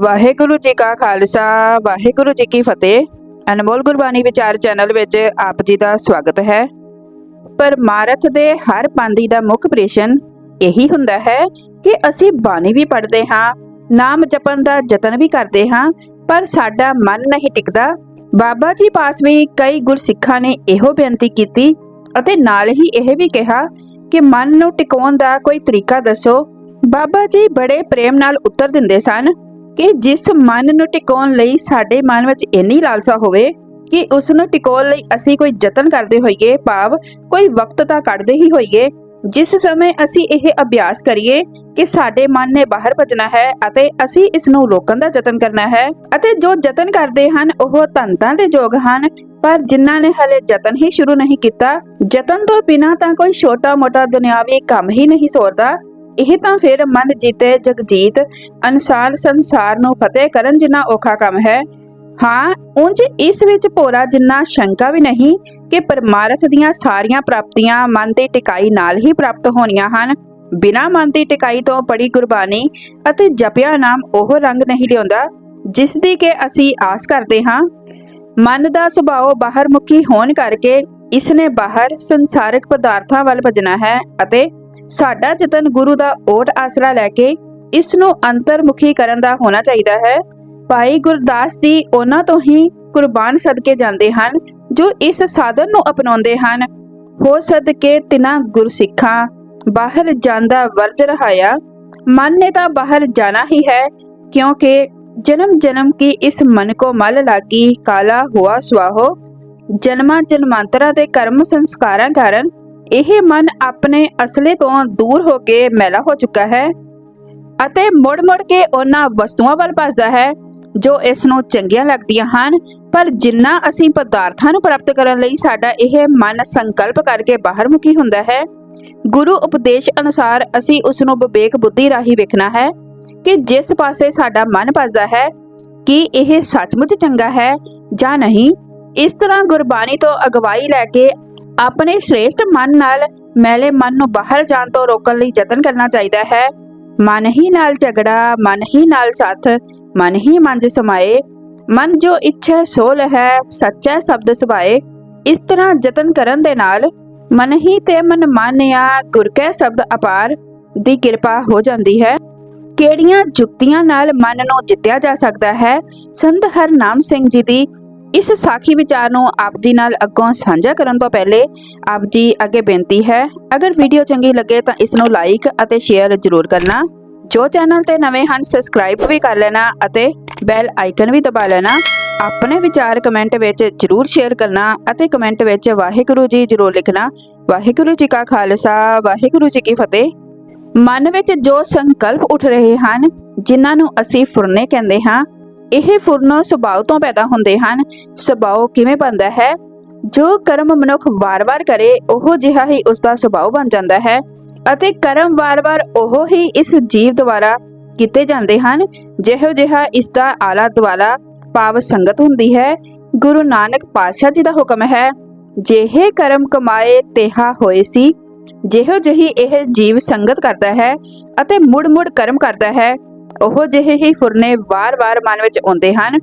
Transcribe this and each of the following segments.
ਵਾਹਿਗੁਰੂ ਜੀ ਕਾ ਖਾਲਸਾ, ਵਾਹਿਗੁਰੂ ਜੀ ਕੀ ਫਤਿਹ। ਅਨਮੋਲ ਗੁਰਬਾਣੀ ਵਿਚਾਰ ਚੈਨਲ ਵਿੱਚ ਆਪ ਜੀ ਦਾ ਸਵਾਗਤ ਹੈ। ਪਰਮਾਰਥ ਦੇ ਹਰ ਪੰਦੀ ਦਾ ਮੁੱਖ ਪ੍ਰੇਸ਼ਨ ਇਹੀ ਹੁੰਦਾ ਹੈ ਕਿ ਅਸੀਂ ਬਾਣੀ ਵੀ ਪੜ੍ਹਦੇ ਹਾਂ, ਨਾਮ ਜਪਣ ਦਾ ਯਤਨ ਵੀ ਕਰਦੇ ਹਾਂ, ਪਰ ਸਾਡਾ ਮਨ ਨਹੀਂ ਟਿਕਦਾ। ਬਾਬਾ ਜੀ ਪਾਸ ਵੀ ਕਈ ਗੁਰਸਿੱਖਾਂ ਨੇ ਇਹੋ ਬੇਨਤੀ ਕੀਤੀ ਅਤੇ ਨਾਲ ਹੀ ਇਹ ਵੀ ਕਿਹਾ ਕਿ ਮਨ ਨੂੰ ਟਿਕਾਉਣ ਦਾ ਕੋਈ ਤਰੀਕਾ ਦੱਸੋ। ਬਾਬਾ ਜੀ ਬੜੇ ਪ੍ਰੇਮ ਨਾਲ ਉੱਤਰ ਦਿੰਦੇ ਸਨ। ਕਿ ਜਿਸ ਮਨ ਨੂੰ ਟਿਕਾਉਣ ਲਈ ਸਾਡੇ ਮਨ ਵਿੱਚ ਇੰਨੀ ਲਾਲਸਾ ਹੋਵੇ ਕਿ ਉਸ ਨੂੰ ਟਿਕਾਉਣ ਲਈ ਅਸੀਂ ਕੋਈ ਯਤਨ ਕਰਦੇ ਹੋਈਏ, ਭਾਵ ਕੋਈ ਵਕਤ ਤਾਂ ਕੱਢਦੇ ਹੀ ਹੋਈਏ, ਜਿਸ ਸਮੇਂ ਅਸੀਂ ਇਹ ਅਭਿਆਸ ਕਰੀਏ ਕਿ ਸਾਡੇ ਮਨ ਨੇ ਬਾਹਰ ਭੱਜਣਾ ਹੈ ਅਤੇ ਅਸੀਂ ਇਸ ਨੂੰ ਰੋਕਣ ਦਾ ਯਤਨ ਕਰਨਾ ਹੈ ਅਤੇ ਜੋ ਯਤਨ ਕਰਦੇ ਹਨ, ਉਹ ਧੰਤਾਂ ਦੇ ਯੋਗ ਹਨ, ਪਰ ਜਿਨ੍ਹਾਂ ਨੇ ਹਲੇ ਯਤਨ ਹੀ ਸ਼ੁਰੂ ਨਹੀਂ ਕੀਤਾ, ਯਤਨ ਤੋਂ ਬਿਨਾਂ ਤਾਂ ਕੋਈ ਛੋਟਾ-ਮੋਟਾ ਦੁਨਿਆਵੀ ਕੰਮ ਹੀ ਨਹੀਂ ਸੋਰਦਾ। ਇਹ ਤਾਂ ਫਿਰ ਮਨ ਜੀਤੇ ਜਗਜੀਤ, ਅਨਸਾਰ ਸੰਸਾਰ ਨੂੰ ਫਤਿਹ ਕਰਨ ਜਿੰਨਾ ਔਖਾ ਕੰਮ ਹੈ। ਹਾਂ, ਉਂਝ ਇਸ ਵਿੱਚ ਭੋਰਾ ਜਿੰਨਾ ਸ਼ੰਕਾ ਵੀ ਨਹੀਂ ਕਿ ਪਰਮਾਰਥ ਦੀਆਂ ਸਾਰੀਆਂ ਪ੍ਰਾਪਤੀਆਂ ਮਨ ਦੀ ਟਿਕਾਈ ਨਾਲ ਹੀ ਪ੍ਰਾਪਤ ਹੋਣੀਆਂ ਹਨ। ਬਿਨਾਂ ਮਨ ਦੀ ਟਿਕਾਈ ਤੋਂ ਪੜੀ ਗੁਰਬਾਣੀ ਅਤੇ ਜਪਿਆ ਨਾਮ ਉਹ ਰੰਗ ਨਹੀਂ ਲਿਆਉਂਦਾ ਜਿਸ ਦੀ ਕਿ ਅਸੀਂ ਆਸ ਕਰਦੇ ਹਾਂ। ਮਨ ਦਾ ਸੁਭਾਅ ਬਾਹਰਮੁਖੀ ਹੋਣ ਕਰਕੇ ਇਸ ਨੇ ਬਾਹਰ ਸੰਸਾਰਿਕ ਪਦਾਰਥਾਂ ਵੱਲ ਭਜਣਾ ਹੈ ਅਤੇ ਸਾਡਾ ਯਤਨ ਗੁਰੂ ਦਾ ਓਟ ਆਸਰਾ ਲੈ ਕੇ ਇਸ ਨੂੰ ਅੰਤਰਮੁਖੀ ਕਰਨ ਦਾ ਹੋਣਾ ਚਾਹੀਦਾ ਹੈ। ਭਾਈ ਗੁਰਦਾਸ ਜੀ ਉਹਨਾਂ ਤੋਂ ਹੀ ਕੁਰਬਾਨ ਸਦਕੇ ਜਾਂਦੇ ਹਨ, ਜੋ ਇਸ ਸਾਧਨ ਨੂੰ ਅਪਣਾਉਂਦੇ ਹਨ। ਹੋ ਸਦਕੇ ਤਿਨਾ ਗੁਰਸਿੱਖਾਂ, ਬਾਹਰ ਜਾਂਦਾ ਵਰਜ ਰਹਾਇਆ। ਮਨ ਨੇ ਤਾਂ ਬਾਹਰ ਜਾਣਾ ਹੀ ਹੈ, ਕਿਉਂਕਿ ਜਨਮ ਜਨਮ ਕੀ ਇਸ ਮਨ ਕੋ ਮਲ ਲਾਗੀ, ਕਾਲਾ ਹੁਆ ਸਵਾਹੋ ਜਨਮਾਂ ਜਨਮਾਂਤਰਾਂ ਦੇ ਕਰਮ ਸੰਸਕਾਰਾਂ ਕਾਰਨ ਇਹ ਮਨ ਆਪਣੇ ਅਸਲੇ ਤੋਂ ਦੂਰ ਹੋ ਕੇ ਮੈਲਾ ਹੋ ਚੁੱਕਾ ਹੈ ਅਤੇ ਮੁੜ-ਮੁੜ ਕੇ ਉਹਨਾਂ ਵਸਤੂਆਂ ਵੱਲ ਭੱਜਦਾ ਹੈ, ਜੋ ਇਸ ਨੂੰ ਚੰਗੀਆਂ ਲੱਗਦੀਆਂ ਹਨ, ਪਰ ਜਿੰਨਾ ਅਸੀਂ ਪਦਾਰਥਾਂ ਨੂੰ ਪ੍ਰਾਪਤ ਕਰਨ ਲਈ ਸਾਡਾ ਇਹ ਮਨ ਸੰਕਲਪ ਕਰਕੇ ਬਾਹਰਮੁਖੀ ਹੁੰਦਾ ਹੈ, ਗੁਰੂ ਉਪਦੇਸ਼ ਅਨੁਸਾਰ ਅਸੀਂ ਉਸ ਨੂੰ ਵਿਵੇਕ ਬੁੱਧੀ ਰਾਹੀਂ ਵੇਖਣਾ ਹੈ ਕਿ ਜਿਸ ਪਾਸੇ ਸਾਡਾ ਮਨ ਭੱਜਦਾ ਹੈ, ਕਿ ਇਹ ਸੱਚਮੁੱਚ ਚੰਗਾ ਹੈ ਜਾਂ ਨਹੀਂ। ਇਸ ਤਰ੍ਹਾਂ ਗੁਰਬਾਣੀ ਤੋਂ ਅਗਵਾਈ ਲੈ ਕੇ ਆਪਣੇ ਸ੍ਰੇਸ਼ਟ ਮਨ ਨਾਲ ਮੈਲੇ ਮਨ ਨੂੰ ਬਾਹਰ ਜਾਣ ਤੋਂ ਰੋਕਣ ਲਈ ਯਤਨ ਕਰਨਾ ਚਾਹੀਦਾ ਹੈ। ਮਨ ਹੀ ਨਾਲ ਝਗੜਾ, ਮਨ ਹੀ ਨਾਲ ਸਾਥ, ਮਨ ਹੀ ਮਨ ਸਮਾਏ। ਮਨ ਜੋ ਇੱਛਾ ਸੋ ਲਹੈ, ਸੱਚਾ ਸ਼ਬਦ ਸੁਭਾਏ। ਇਸ ਤਰ੍ਹਾਂ ਯਤਨ ਕਰਨ ਦੇ ਨਾਲ ਮਨ ਹੀ ਤੇ ਮਨ ਮਾਨਿਆ ਗੁਰ ਕੈ ਸ਼ਬਦ ਅਪਾਰ ਦੀ ਕਿਰਪਾ ਹੋ ਜਾਂਦੀ ਹੈ। ਕਿਹੜੀਆਂ ਜੁਗਤੀਆਂ ਨਾਲ ਮਨ ਨੂੰ ਜਿੱਤਿਆ ਜਾ ਸਕਦਾ ਹੈ? ਸੰਤ ਹਰਨਾਮ ਸਿੰਘ ਜੀ ਦੀ ਇਸ ਸਾਖੀ ਵਿਚਾਰ ਨੂੰ ਆਪ ਜੀ ਨਾਲ ਅੱਗੋਂ ਸਾਂਝਾ ਕਰਨ ਤੋਂ ਪਹਿਲੇ ਆਪ ਜੀ ਅੱਗੇ ਬੇਨਤੀ ਹੈ, ਅਗਰ ਵੀਡੀਓ ਚੰਗੀ ਲੱਗੇ ਤਾਂ ਇਸ ਨੂੰ ਲਾਈਕ ਅਤੇ ਸ਼ੇਅਰ ਜ਼ਰੂਰ ਕਰਨਾ। ਜੋ ਚੈਨਲ ਤੇ ਨਵੇਂ ਹਨ ਸਬਸਕ੍ਰਾਈਬ ਵੀ ਕਰ ਲੈਣਾ ਅਤੇ ਬੈਲ ਆਈਕਨ ਵੀ ਦਬਾ ਲੈਣਾ। ਆਪਣੇ ਵਿਚਾਰ ਕਮੈਂਟ ਵਿੱਚ ਜ਼ਰੂਰ ਸ਼ੇਅਰ ਕਰਨਾ ਅਤੇ ਕਮੈਂਟ ਵਿੱਚ ਵਾਹਿਗੁਰੂ ਜੀ ਜ਼ਰੂਰ ਲਿਖਣਾ। ਵਾਹਿਗੁਰੂ ਜੀ ਕਾ ਖਾਲਸਾ, ਵਾਹਿਗੁਰੂ ਜੀ ਕੀ ਫਤਿਹ। ਮਨ ਵਿੱਚ ਜੋ ਸੰਕਲਪ ਉੱਠ ਰਹੇ ਹਨ, ਜਿਨ੍ਹਾਂ ਨੂੰ ਅਸੀਂ ਫੁਰਨੇ ਕਹਿੰਦੇ ਹਾਂ ਇਹ ਫੁਰਨ ਸੁਭਾਅ ਤੋਂ ਪੈਦਾ ਹੁੰਦੇ ਹਨ। ਸੁਭਾਅ ਕਿਵੇਂ ਬਣਦਾ ਹੈ? ਜੋ ਕਰਮ ਮਨੁੱਖ ਵਾਰ-ਵਾਰ ਕਰੇ, ਉਹ ਜਿਹਾ ਹੀ ਉਸ ਦਾ ਸੁਭਾਅ ਬਣ ਜਾਂਦਾ ਹੈ ਅਤੇ ਕਰਮ ਵਾਰ-ਵਾਰ ਉਹ ਹੀ ਇਸ ਜੀਵ ਦੁਆਰਾ ਕੀਤੇ ਜਾਂਦੇ ਹਨ, ਜਿਹੋ ਜਿਹਾ ਇਸ ਦਾ ਆਲਾ ਦੁਆਲਾ ਪਾਵ ਸੰਗਤ ਹੁੰਦੀ ਹੈ। ਗੁਰੂ ਨਾਨਕ ਪਾਤਸ਼ਾਹ ਜੀ ਦਾ ਹੁਕਮ ਹੈ ਜਿਹੇ ਕਰਮ ਕਮਾਏ ਤੇਹਾ ਹੋਏ ਸੀ, ਜਿਹੋ ਜਿਹੀ ਇਹ ਜੀਵ ਸੰਗਤ ਕਰਦਾ ਹੈ ਅਤੇ ਮੁੜ-ਮੁੜ ਕਰਮ ਕਰਦਾ ਹੈ ਉਹ ਜਿਹੇ ਹੀ ਫੁਰਨੇ ਵਾਰ-ਵਾਰ ਮਨ ਵਿੱਚ ਆਉਂਦੇ ਹਨ।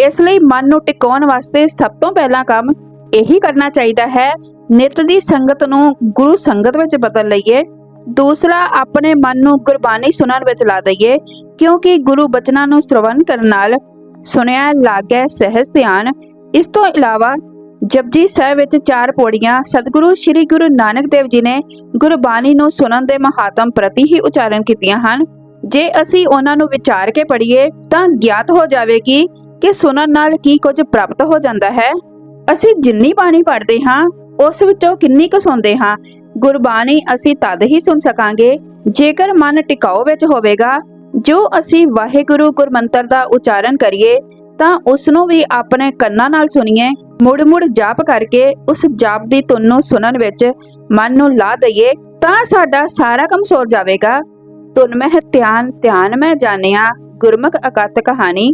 ਇਸ ਲਈ ਮਨ ਨੂੰ ਟਿਕਾਉਣ ਵਾਸਤੇ ਸਭ ਤੋਂ ਪਹਿਲਾ ਕੰਮ ਇਹੀ ਕਰਨਾ ਚਾਹੀਦਾ ਹੈ, ਨਿਤ ਦੀ ਸੰਗਤ ਨੂੰ ਗੁਰੂ ਸੰਗਤ ਵਿੱਚ ਬਦਲ ਲਈਏ। ਦੂਸਰਾ, ਆਪਣੇ ਮਨ ਨੂੰ ਗੁਰਬਾਣੀ ਸੁਣਨ ਵਿੱਚ ਲਾ ਦਈਏ, ਕਿਉਂਕਿ ਗੁਰੂ ਬਚਨਾਂ ਨੂੰ ਸ਼ਰਵਣ ਕਰਨ ਨਾਲ ਸੁਣਿਆ ਲਾਗੈ ਸਹਿਜ ਧਿਆਨ। ਇਸ ਤੋਂ ਇਲਾਵਾ ਜਪਜੀ ਸਾਹਿਬ ਵਿੱਚ ਚਾਰ ਪੌੜੀਆਂ ਸਤਿਗੁਰੂ ਸ੍ਰੀ ਗੁਰੂ ਨਾਨਕ ਦੇਵ ਜੀ ਨੇ ਗੁਰਬਾਣੀ ਨੂੰ ਸੁਣਨ ਦੇ ਮਹਾਤਮ ਪ੍ਰਤੀ ਹੀ ਉਚਾਰਨ ਕੀਤੀਆਂ ਹਨ। ਜੇ ਅਸੀਂ ਉਹਨਾਂ ਨੂੰ ਵਿਚਾਰ ਕੇ ਪੜ੍ਹੀਏ ਤਾਂ ਗਿਆਤ ਹੋ ਜਾਵੇਗੀ ਕਿ ਸੁਣਨ ਨਾਲ ਕੀ ਕੁਝ ਪ੍ਰਾਪਤ ਹੋ ਜਾਂਦਾ ਹੈ। ਅਸੀਂ ਜਿੰਨੀ ਬਾਣੀ ਪੜ੍ਹਦੇ ਹਾਂ, ਉਸ ਵਿੱਚੋਂ ਕਿੰਨੀ ਕੁ ਸੁਣਦੇ ਹਾਂ। ਗੁਰਬਾਣੀ ਅਸੀਂ ਤਦ ਹੀ ਸੁਣ ਸਕਾਂਗੇ ਜੇਕਰ ਮਨ ਟਿਕਾਓ ਵਿੱਚ ਹੋਵੇਗਾ। ਜੋ ਅਸੀਂ ਵਾਹਿਗੁਰੂ ਗੁਰਮੰਤਰ ਦਾ ਉਚਾਰਨ ਕਰੀਏ, ਤਾਂ ਉਸ ਨੂੰ ਵੀ ਆਪਣੇ ਕੰਨਾਂ ਨਾਲ ਸੁਣੀਏ, ਮੁੜ-ਮੁੜ ਜਾਪ ਕਰਕੇ ਉਸ ਜਾਪ ਦੀ ਧੁਨ ਨੂੰ ਸੁਣਨ ਵਿੱਚ ਮਨ ਨੂੰ ਲਾ ਦਈਏ, ਤਾਂ ਸਾਡਾ ਸਾਰਾ ਕੰਮ ਸੋਰ ਜਾਵੇਗਾ। ਧੁਨ ਮਹਿ ਧਿਆਨ ਧਿਆਨ ਮੈਂ ਜਾਣਿਆ, ਗੁਰਮੁਖ ਅਕਤ ਕਹਾਣੀ।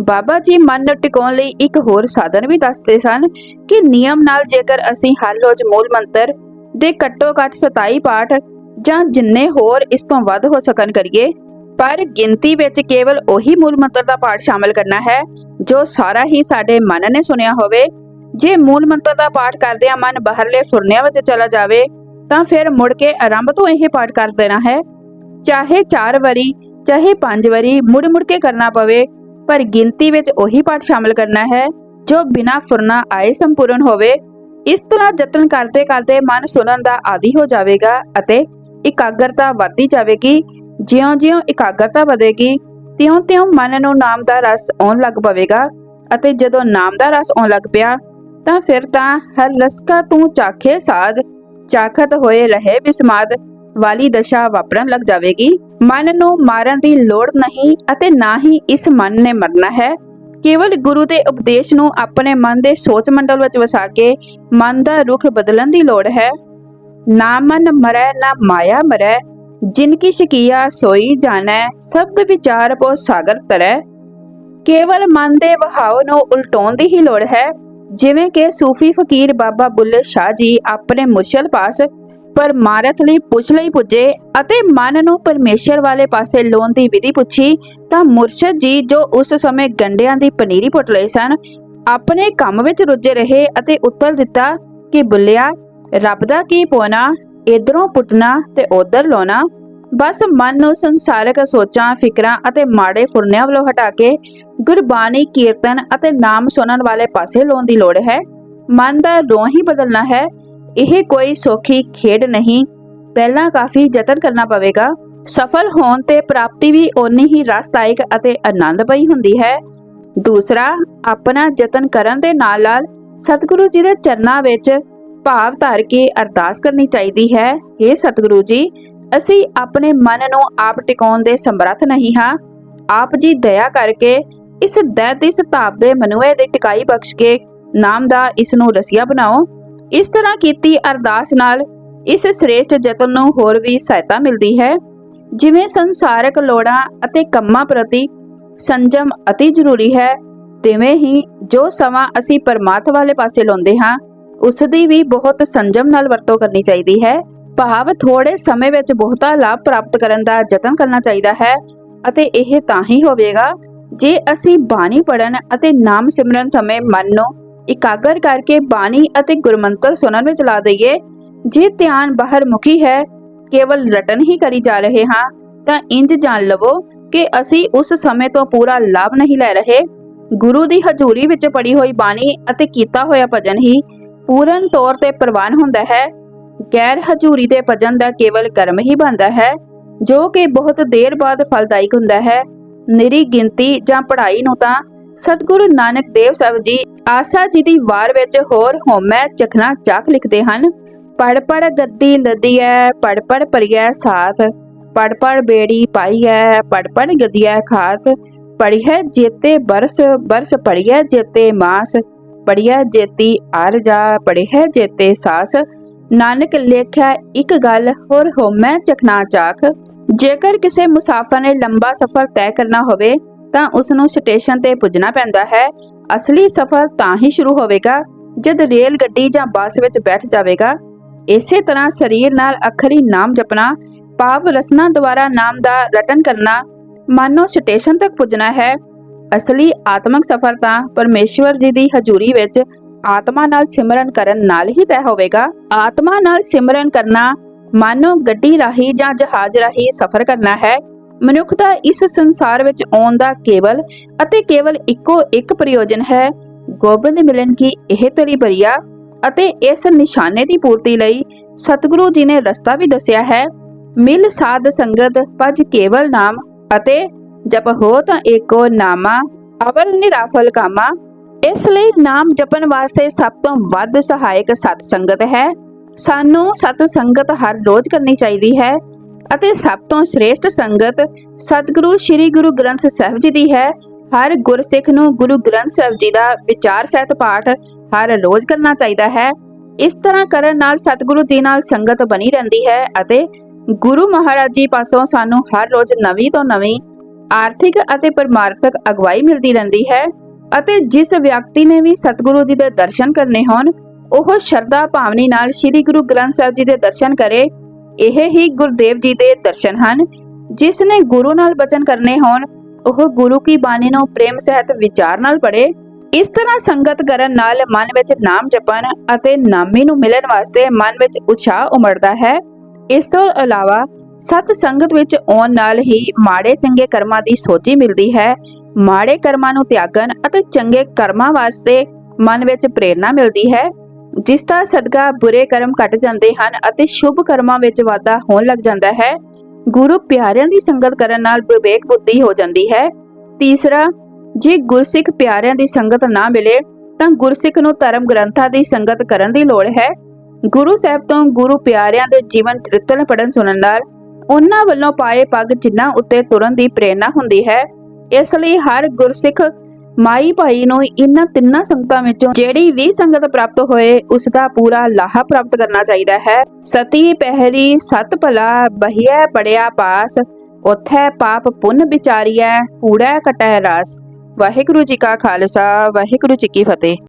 ਬਾਬਾ ਜੀ ਮਨ ਨੂੰ ਟਿਕਾਉਣ ਲਈ ਇੱਕ ਹੋਰ ਸਾਧਨ ਵੀ ਦੱਸਦੇ ਸਨ ਕਿ ਨਿਯਮ ਨਾਲ ਜੇਕਰ ਅਸੀਂ ਹਰ ਰੋਜ਼ ਮੂਲ ਮੰਤਰ ਦੇ ਘੱਟੋ ਘੱਟ 27 ਪਾਠ ਜਾਂ ਜਿੰਨੇ ਹੋਰ ਇਸ ਤੋਂ ਵੱਧ ਹੋ ਸਕਣ ਕਰੀਏ, ਪਰ ਗਿਣਤੀ ਵਿੱਚ ਕੇਵਲ ਉਹੀ ਮੂਲ ਮੰਤਰ ਦਾ ਪਾਠ ਸ਼ਾਮਲ ਕਰਨਾ ਹੈ ਜੋ ਸਾਰਾ ਹੀ ਸਾਡੇ ਮਨ ਨੇ ਸੁਣਿਆ ਹੋਵੇ। ਜੇ ਮੂਲ ਮੰਤਰ ਦਾ ਪਾਠ ਕਰਦਿਆਂ ਮਨ ਬਾਹਰਲੇ ਫੁਰਨਿਆਂ ਵਿੱਚ ਚਲਾ ਜਾਵੇ, ਤਾਂ ਫਿਰ ਮੁੜ ਕੇ ਆਰੰਭ ਤੋਂ ਇਹ ਪਾਠ ਕਰ ਦੇਣਾ ਹੈ। ਚਾਹੇ 4 ਵਾਰੀ, ਚਾਹੇ 5 ਵਾਰੀ ਮੁੜ ਮੁੜ ਕੇ ਕਰਨਾ ਪਵੇ, ਪਰ ਗਿਣਤੀ ਵਿੱਚ ਉਹੀ ਪਾਠ ਸ਼ਾਮਲ ਕਰਨਾ ਹੈ, ਜੋ ਬਿਨਾਂ ਫੁਰਨਾ ਆਏ ਸੰਪੂਰਨ ਹੋਵੇ। ਇਸ ਤਰ੍ਹਾਂ ਯਤਨ ਕਰਦੇ ਕਰਦੇ ਮਨ ਸੁਣਨ ਦਾ ਆਦੀ ਹੋ ਜਾਵੇਗਾ ਅਤੇ ਇਕਾਗਰਤਾ ਵਧਦੀ ਜਾਵੇਗੀ। ਜਿਉਂ-ਜਿਉਂ ਇਕਾਗਰਤਾ ਵਧੇਗੀ, ਤਿਉਂ-ਤਿਉਂ ਮਨ ਨੂੰ ਨਾਮ ਦਾ ਰਸ ਆਉਣ ਲੱਗ ਪਵੇਗਾ ਅਤੇ ਜਦੋਂ ਨਾਮ ਦਾ ਰਸ ਆਉਣ ਲੱਗ ਪਿਆ, ਤਾਂ ਫਿਰ ਤਾਂ ਹਰ ਲਸਕਾ ਤੂੰ ਚਾਖੇ ਸਾਧ, ਚਾਖਤ ਹੋਏ ਰਹੇ ਬਿਸਮਾਦ। ਵਾਲੀ ਦਸ਼ਾ ਵਾਪਰਨ ਲੱਗ ਜਾਵੇਗੀ। ਮਨ ਨੂੰ ਮਾਰਨ ਦੀ ਲੋੜ ਨਹੀਂ ਅਤੇ ਨਾ ਹੀ ਇਸ ਮਨ ਨੇ ਮਰਨਾ ਹੈ। ਕੇਵਲ ਗੁਰੂ ਦੇ ਉਪਦੇਸ਼ ਨੂੰ ਆਪਣੇ ਮਨ ਦੇ ਸੋਚ ਮੰਡਲ ਵਿੱਚ ਵਸਾ ਕੇ ਮਨ ਦਾ ਰੁਖ ਬਦਲਣ ਦੀ ਲੋੜ ਹੈ। ਨਾ ਮਨ ਮਰੈ, ਨਾ ਮਾਇਆ ਮਰੈ। ਜਿਨ ਕੀ ਸ਼ਕੀਆ ਸੋਈ ਜਾਣੈ, ਸਬਦ ਵਿਚਾਰ ਬੋ ਸਾਗਰ ਤਰੈ। ਕੇਵਲ ਮਨ ਦੇ ਵਹਾਅ ਨੂੰ ਉਲਟਾਉਣ ਦੀ ਹੀ ਲੋੜ ਹੈ। ਜਿਵੇਂ ਕਿ ਸੂਫੀ ਫਕੀਰ ਬਾਬਾ ਬੁੱਲੇ ਸ਼ਾਹ ਜੀ ਆਪਣੇ ਮੁਰਸ਼ਦ ਪਾਸ ਪਰਮਾਰਥ ਲਈ ਪੁੱਛ ਲਈ ਪੁੱਜੇ ਅਤੇ ਮਨ ਨੂੰ ਪਰਮੇਸ਼ਰ ਵਾਲੇ ਪਾਸੇ ਲਾਉਣ ਦੀ ਵਿਧੀ ਪੁੱਛੀ, ਤਾਂ ਮੁਰਸ਼ਦ ਜੀ ਜੋ ਉਸ ਸਮੇਂ ਗੰਡਿਆਂ ਦੀ ਪਨੀਰੀ ਪੁੱਟ ਲਈ ਸਨ, ਆਪਣੇ ਕੰਮ ਵਿੱਚ ਰੁੱਝੇ ਰਹੇ ਅਤੇ ਉੱਤਰ ਦਿੱਤਾ ਕਿ ਬੁੱਲਿਆ, ਰੱਬ ਦਾ ਕੀ ਪੋਣਾ, ਇਧਰੋਂ ਪੁੱਟਣਾ ਤੇ ਉਧਰ ਲਾਉਣਾ। ਬਸ ਮਨ ਨੂੰ ਸੰਸਾਰਕ ਸੋਚਾਂ, ਫਿਕਰਾਂ ਅਤੇ ਮਾੜੇ ਫੁਰਨਿਆਂ ਵੱਲੋਂ ਹਟਾ ਕੇ ਗੁਰਬਾਣੀ, ਕੀਰਤਨ ਅਤੇ ਨਾਮ ਸੁਣਨ ਵਾਲੇ ਪਾਸੇ ਲਾਉਣ ਦੀ ਲੋੜ ਹੈ। ਮਨ ਦਾ ਰੋਹ ਹੀ ਬਦਲਣਾ ਹੈ। ਇਹ ਕੋਈ ਸੌਖੀ ਖੇਡ ਨਹੀਂ। ਪਹਿਲਾਂ ਕਾਫੀ ਯਤਨ ਕਰਨਾ ਪਵੇਗਾ। ਸਫਲ ਹੋਣ ਤੇ ਪ੍ਰਾਪਤੀ ਵੀ ਓਨੀ ਹੀ ਰਸਦਾਇਕ ਅਤੇ ਆਨੰਦਮਈ ਹੁੰਦੀ ਹੈ। ਦੂਸਰਾ, ਆਪਣਾ ਯਤਨ ਕਰਨ ਦੇ ਨਾਲ-ਨਾਲ ਸਤਿਗੁਰੂ ਜੀ ਦੇ ਚਰਨਾਂ ਵਿੱਚ ਭਾਵ ਧਰ ਕੇ ਅਰਦਾਸ ਕਰਨੀ ਚਾਹੀਦੀ ਹੈ। हे ਸਤਿਗੁਰੂ ਜੀ, ਅਸੀਂ ਆਪਣੇ ਮਨ ਨੂੰ ਆਪ ਟਿਕਾਉਣ ਦੇ ਸਮਰੱਥ ਨਹੀਂ ਹਾਂ। ਆਪ ਜੀ ਦਇਆ ਕਰਕੇ ਇਸ ਦੈਤ ਦੀ ਤਾਪ ਦੇ ਮਨੁਏ ਦੀ ਟਿਕਾਈ ਬਖਸ਼ ਕੇ ਨਾਮ ਦਾ ਇਸ ਨੂੰ ਰਸੀਆ ਬਣਾਓ। ਇਸ ਤਰ੍ਹਾਂ ਕੀਤੀ ਅਰਦਾਸ ਨਾਲ ਇਸ ਸ੍ਰੇਸ਼ਟ ਯਤਨ ਨੂੰ ਹੋਰ ਵੀ ਸਹਾਇਤਾ ਮਿਲਦੀ ਹੈ। ਜਿਵੇਂ ਸੰਸਾਰਕ ਲੋੜਾਂ ਅਤੇ ਕੰਮਾਂ ਪ੍ਰਤੀ ਸੰਜਮ ਅਤੀ ਜ਼ਰੂਰੀ ਹੈ, ਤਿਵੇਂ ਹੀ ਜੋ ਸਮਾਂ ਅਸੀਂ ਪਰਮਾਤਮਾ ਵਾਲੇ ਪਾਸੇ ਲਾਉਂਦੇ ਹਾਂ ਉਸ ਦੀ ਵੀ ਬਹੁਤ ਸੰਜਮ ਨਾਲ ਵਰਤੋਂ ਕਰਨੀ ਚਾਹੀਦੀ ਹੈ। ਭਾਵ ਥੋੜੇ ਸਮੇਂ ਵਿੱਚ ਬਹੁਤਾ ਲਾਭ ਪ੍ਰਾਪਤ ਕਰਨ ਦਾ ਯਤਨ ਕਰਨਾ ਚਾਹੀਦਾ ਹੈ ਅਤੇ ਇਹ ਤਾਂ ਹੀ ਹੋਵੇਗਾ, ਜੇ ਅਸੀਂ ਬਾਣੀ ਪੜਨ ਅਤੇ ਨਾਮ ਸਿਮਰਨ ਸਮੇਂ ਮਨ ਨੂੰ ਇਕਾਗਰ ਕਰਕੇ ਬਾਣੀ ਅਤੇ ਗੁਰਮੰਤਰ ਸੁਣਨ ਵਿੱਚ ਲਾ ਦਈਏ, ਜੇ ਧਿਆਨ ਬਾਹਰ ਮੁਖੀ ਹੈ, ਕੇਵਲ ਰਟਨ ਹੀ ਕਰੀ ਜਾ ਰਹੇ ਹਾਂ, ਤਾਂ ਇੰਜ ਜਾਣ ਲਵੋ ਕਿ ਅਸੀਂ ਉਸ ਸਮੇਂ ਤੋਂ ਪੂਰਾ ਲਾਭ ਨਹੀਂ ਲੈ ਰਹੇ। ਗੁਰੂ ਦੀ ਹਜ਼ੂਰੀ ਵਿੱਚ ਪੜੀ ਹੋਈ ਬਾਣੀ ਅਤੇ ਕੀਤਾ ਹੋਇਆ ਭਜਨ ਹੀ ਪੂਰਨ ਤੌਰ ਤੇ ਪ੍ਰਵਾਨ ਹੁੰਦਾ ਹੈ। ਗੈਰ ਹਜ਼ੂਰੀ ਦੇ ਭਜਨ ਦਾ ਕੇਵਲ ਕਰਮ ਹੀ ਬਣਦਾ ਹੈ, ਜੋ ਕਿ ਬਹੁਤ ਦੇਰ ਬਾਅਦ ਫਲਦਾਇਕ ਹੁੰਦਾ ਹੈ। ਨਿਰੀ ਗਿਣਤੀ ਜਾਂ ਪੜ੍ਹਾਈ ਨੂੰ ਤਾਂ ਸਤਿਗੁਰੂ ਨਾਨਕ ਦੇਵ ਸਾਹਿਬ ਜੀ ਆਸਾ ਜੀ ਦੀ ਵਾਰ ਵਿੱਚ ਹੋਰ ਹੋਮੈ ਚਖਣਾ ਚਾਖ ਲਿਖਦੇ ਹਨ। ਪੜ ਪੜ ਗੱਦੀ ਨਦੀ ਪੜ ਪੜ ਪਰਿਐ ਸਾਥ। ਪੜ ਪੜ ਬੇੜੀ ਪਾਈ ਪੜ ਪੜ ਗਦੀਐ ਖਾਤ। ਪੜਿਐ ਜੇਤੇ ਬਰਸ ਬਰਸ ਪੜਿਐ ਜੇਤੇ ਮਾਸ। ਪੜਿਐ ਜੇਤੀ ਅਰ ਜਾ ਪੜਿਐ ਜੇਤੇ ਸਾਸ। ਨਾਨਕ ਲੇਖਿਆ ਇੱਕ ਗੱਲ, ਹੋਰ ਹੋਮੈ ਚਖਣਾ ਚਾਖ। ਜੇਕਰ ਕਿਸੇ ਮੁਸਾਫਰ ਨੇ ਲੰਬਾ ਸਫ਼ਰ ਤੈਅ ਕਰਨਾ ਹੋਵੇ, ਤਾਂ ਉਸ ਨੂੰ ਸਟੇਸ਼ਨ ਤੇ ਪੁੱਜਣਾ ਪੈਂਦਾ ਹੈ। ਅਸਲੀ ਸਫ਼ਰ ਤਾਂ ਹੀ ਸ਼ੁਰੂ ਹੋਵੇਗਾ ਜਦ ਰੇਲ ਗੱਡੀ ਜਾਂ ਬੱਸ ਵਿੱਚ ਬੈਠ ਜਾਵੇਗਾ। ਇਸੇ ਤਰ੍ਹਾਂ ਸਰੀਰ ਨਾਲ ਅਖਰੀ ਨਾਮ ਜਪਣਾ, ਭਾਵ ਰਸਨਾ ਦੁਆਰਾ ਨਾਮ ਦਾ ਰਟਨ ਕਰਨਾ, ਮਾਨੋ ਸਟੇਸ਼ਨ ਤੱਕ ਪੁੱਜਣਾ ਹੈ। ਅਸਲੀ ਆਤਮਿਕ ਸਫ਼ਰ ਤਾਂ ਪਰਮੇਸ਼ਵਰ ਜੀ ਦੀ ਹਜ਼ੂਰੀ ਵਿੱਚ ਆਤਮਾ ਨਾਲ ਸਿਮਰਨ ਕਰਨ ਨਾਲ ਹੀ ਤੈਅ ਹੋਵੇਗਾ। ਆਤਮਾ ਨਾਲ ਸਿਮਰਨ ਕਰਨਾ, ਮਾਨੋ ਗੱਡੀ ਰਾਹੀਂ ਜਾਂ ਜਹਾਜ਼ ਰਾਹੀਂ ਸਫ਼ਰ ਕਰਨਾ ਹੈ। ਮਨੁੱਖ ਦਾ ਇਸ ਸੰਸਾਰ ਵਿੱਚ ਆਉਣ ਦਾ ਕੇਵਲ ਅਤੇ ਕੇਵਲ ਇੱਕੋ ਇੱਕ ਪ੍ਰਯੋਜਨ ਹੈ, ਗੋਬਿੰਦ ਮਿਲਨ ਕੀ ਇਹ ਤਰੀ ਬਰੀਆ ਅਤੇ ਇਸ ਨਿਸ਼ਾਨੇ ਦੀ ਪੂਰਤੀ ਲਈ ਸਤਿਗੁਰੂ ਜੀ ਨੇ ਰਸਤਾ ਵੀ ਦੱਸਿਆ ਹੈ, ਮਿਲ ਸਾਧ ਸੰਗਤ ਭਜ ਕੇਵਲ ਨਾਮ ਅਤੇ ਜਪ ਹੋ ਤਾਂ ਏਕੋ ਨਾਮਾ, ਅਵਲ ਨਿਰਾਫਲ ਕਾਮਾ। ਇਸ ਲਈ ਨਾਮ ਜਪਣ ਵਾਸਤੇ ਸਭ ਤੋਂ ਵੱਧ ਸਹਾਇਕ ਸਤ ਸੰਗਤ ਹੈ। ਸਾਨੂੰ ਸਤ ਸੰਗਤ ਹਰ ਰੋਜ਼ ਕਰਨੀ ਚਾਹੀਦੀ ਹੈ। ਅਤੇ ਸਭ ਤੋਂ ਸ੍ਰੇਸ਼ਟ ਸੰਗਤ ਸਤਿਗੁਰੂ ਸ੍ਰੀ ਗੁਰੂ ਗ੍ਰੰਥ ਸਾਹਿਬ ਜੀ ਦੀ ਹੈ। ਹਰ ਗੁਰਸਿੱਖ ਨੂੰ ਗੁਰੂ ਗ੍ਰੰਥ ਸਾਹਿਬ ਜੀ ਦਾ ਵਿਚਾਰ ਸਹਿਤ ਪਾਠ ਹਰ ਰੋਜ਼ ਕਰਨਾ ਚਾਹੀਦਾ ਹੈ। ਇਸ ਤਰ੍ਹਾਂ ਕਰਨ ਨਾਲ ਸਤਿਗੁਰੂ ਜੀ ਨਾਲ ਸੰਗਤ ਬਣੀ ਰਹਿੰਦੀ ਹੈ ਅਤੇ ਗੁਰੂ ਮਹਾਰਾਜ ਜੀ ਪਾਸੋਂ ਸਾਨੂੰ ਹਰ ਰੋਜ਼ ਨਵੀਂ ਤੋਂ ਨਵੀਂ ਆਰਥਿਕ ਅਤੇ ਪਰਮਾਰਥਕ ਅਗਵਾਈ ਮਿਲਦੀ ਰਹਿੰਦੀ ਹੈ ਅਤੇ ਜਿਸ ਵਿਅਕਤੀ ਨੇ ਵੀ ਸਤਿਗੁਰੂ ਜੀ ਦੇ ਦਰਸ਼ਨ ਕਰਨੇ ਹੋਣ, ਉਹ ਸ਼ਰਧਾ ਭਾਵਨੀ ਨਾਲ ਸ੍ਰੀ ਗੁਰੂ ਗ੍ਰੰਥ ਸਾਹਿਬ ਜੀ ਦੇ ਦਰਸ਼ਨ ਕਰੇ ਇਹ ਹੀ ਗੁਰਦੇਵ ਜੀ ਦੇ ਦਰਸ਼ਨ ਹਨ। ਜਿਸ ਨੇ ਗੁਰੂ ਨਾਲ ਬਚਨ ਕਰਨੇ ਹੋਣ, ਉਹ ਗੁਰੂ ਕੀ ਬਾਣੀ ਨੂੰ ਪ੍ਰੇਮ ਸਹਿਤ ਵਿਚਾਰ ਨਾਲ ਪੜ੍ਹੇ। ਇਸ ਤਰ੍ਹਾਂ ਸੰਗਤ ਕਰਨ ਨਾਲ ਮਨ ਵਿੱਚ ਨਾਮ ਜਪਣ ਅਤੇ ਨਾਮੀ ਨੂੰ ਮਿਲਣ ਵਾਸਤੇ ਮਨ ਵਿੱਚ ਉਤਸ਼ਾਹ ਉਮੜਦਾ ਹੈ। ਇਸ ਤੋਂ ਇਲਾਵਾ ਸਤ ਸੰਗਤ ਵਿੱਚ ਆਉਣ ਨਾਲ ਹੀ ਮਾੜੇ ਚੰਗੇ ਕਰਮਾਂ ਦੀ ਸੋਚੀ ਮਿਲਦੀ ਹੈ। ਮਾੜੇ ਕਰਮਾਂ ਨੂੰ ਤਿਆਗਣ ਅਤੇ ਚੰਗੇ ਕਰਮਾਂ ਵਾਸਤੇ ਮਨ ਵਿੱਚ ਪ੍ਰੇਰਣਾ ਮਿਲਦੀ ਹੈ। ਜਿਸ ਦਾ ਸਦਕਾ ਬੁਰੇ ਕਰਮ ਘਟ ਜਾਂਦੇ ਹਨ ਅਤੇ ਸ਼ੁਭ ਕਰਮਾਂ ਵਿੱਚ ਵਾਧਾ ਹੋਣ ਲੱਗ ਜਾਂਦਾ ਹੈ, ਗੁਰੂ ਪਿਆਰਿਆਂ ਦੀ ਸੰਗਤ ਕਰਨ ਨਾਲ ਵਿਵੇਕ ਬੁੱਧੀ ਹੋ ਜਾਂਦੀ ਹੈ। ਤੀਸਰਾ, ਜੇ ਗੁਰਸਿੱਖ ਪਿਆਰਿਆਂ ਦੀ ਸੰਗਤ ਨਾ ਮਿਲੇ, ਤਾਂ ਗੁਰਸਿੱਖ ਨੂੰ ਧਰਮ ਗ੍ਰੰਥਾਂ ਦੀ ਸੰਗਤ ਕਰਨ ਦੀ ਲੋੜ ਹੈ। ਗੁਰੂ ਸਾਹਿਬ ਤੋਂ ਗੁਰੂ ਪਿਆਰਿਆਂ ਦੇ ਜੀਵਨ ਚਰਿੱਤਰ ਪੜਨ ਸੁਣਨ ਨਾਲ ਉਹਨਾਂ ਵੱਲੋਂ ਪਾਏ ਪੱਗ ਜਿਨ੍ਹਾਂ ਉੱਤੇ ਤੁਰਨ ਦੀ ਪ੍ਰੇਰਣਾ ਹੁੰਦੀ ਹੈ। ਇਸ ਲਈ ਹਰ ਗੁਰਸਿੱਖ ਮਾਈ ਭਾਈ ਨੂੰ ਇਹਨਾਂ ਤਿੰਨਾਂ ਸੰਗਤਾਂ ਵਿੱਚੋਂ ਜਿਹੜੀ ਵੀ ਸੰਗਤ ਪ੍ਰਾਪਤ ਹੋਏ, ਉਸ ਦਾ ਪੂਰਾ ਲਾਹਾ ਪ੍ਰਾਪਤ ਕਰਨਾ ਚਾਹੀਦਾ ਹੈ। ਸਤੀ ਪਹਿਰੀ, ਸਤ ਭਲਾ, ਬਹੀਐ, ਪੜਿਆ ਪਾਸ, ਉਥੈ ਪਾਪ ਪੁੰਨ ਵਿਚਾਰੀਐ, ਕੂੜੈ, ਕਟੈ ਰਾਸ। ਵਾਹਿਗੁਰੂ ਜੀ ਕਾ ਖਾਲਸਾ, ਵਾਹਿਗੁਰੂ ਜੀ ਕੀ ਫਤਿਹ।